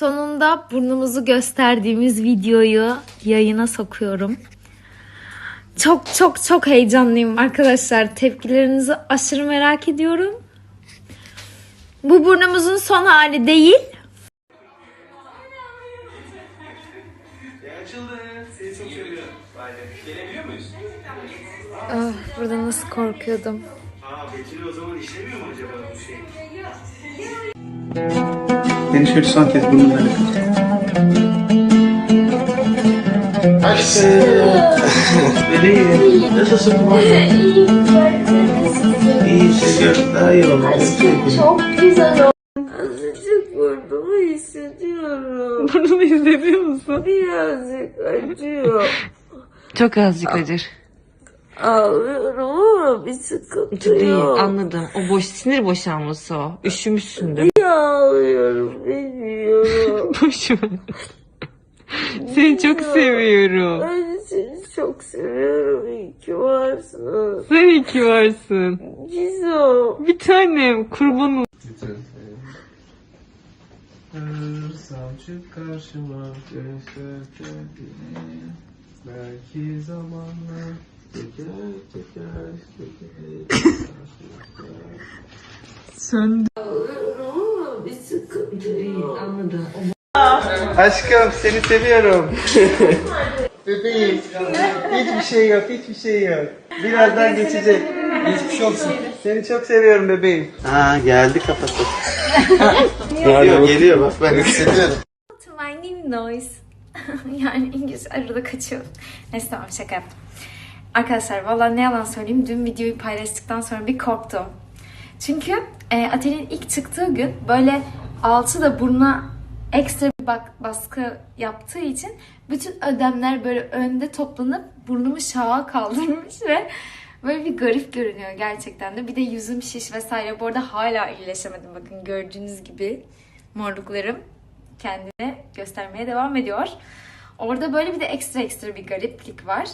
Sonunda burnumuzu gösterdiğimiz videoyu yayına sokuyorum. Çok çok çok heyecanlıyım arkadaşlar. Tepkilerinizi aşırı merak ediyorum. Bu burnumuzun son hali değil. Ah, burada nasıl korkuyordum. Aa Betül o zaman işlemiyor mu acaba bu şey? Beni şöyle son kez burnundan öpün. Aşkım. Bebeğim. Nasılsın bu? İyi hissediyorum. Daha iyi oldu. Çok güzel oldu. Azıcık burnumu hissediyorum. Burnunu hissediyor musun? Birazcık acıyor. Çok azıcık acır. Ağlıyorum ama bir sıkıntı Değil yok. anladım. O boş sinir boşalması o. Üşümüşsündür. Ağlıyorum bilmiyorum. Boş ver. Seni çok seviyorum. ben seni çok seviyorum. İyi ki varsın. Sen iyi ki varsın. Gizem. Bir tanem kurbanım. Hırsam çık karşıma göster kendini Belki zamanla teker teker teker Söndü. Ağlıyorum ama bir sıkıntı yok. Anladım. Aşkım seni seviyorum. Bebeğim. Hiçbir şey yok, hiçbir şey yok. Birazdan geçecek. Geçmiş olsun. Seni çok seviyorum bebeğim. Aa geldi kafası. geliyor, geliyor bak ben hissediyorum. To my new noise. yani İngilizce arada kaçıyor. Neyse tamam şaka yaptım. Arkadaşlar valla ne yalan söyleyeyim dün videoyu paylaştıktan sonra bir korktum. Çünkü e, Atel'in ilk çıktığı gün böyle altı da burnuna ekstra bir bak, baskı yaptığı için bütün ödemler böyle önde toplanıp burnumu şaha kaldırmış ve böyle bir garip görünüyor gerçekten de. Bir de yüzüm şiş vesaire. Bu arada hala iyileşemedim bakın gördüğünüz gibi morluklarım kendine göstermeye devam ediyor. Orada böyle bir de ekstra ekstra bir gariplik var.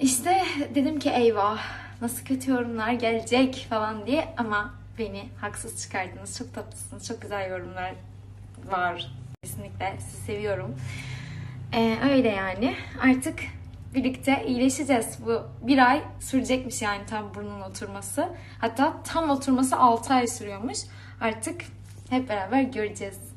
İşte dedim ki eyvah nasıl kötü yorumlar gelecek falan diye ama beni haksız çıkardınız. Çok tatlısınız. Çok güzel yorumlar var. Kesinlikle sizi seviyorum. Ee, öyle yani. Artık birlikte iyileşeceğiz. Bu bir ay sürecekmiş yani tam burnun oturması. Hatta tam oturması 6 ay sürüyormuş. Artık hep beraber göreceğiz.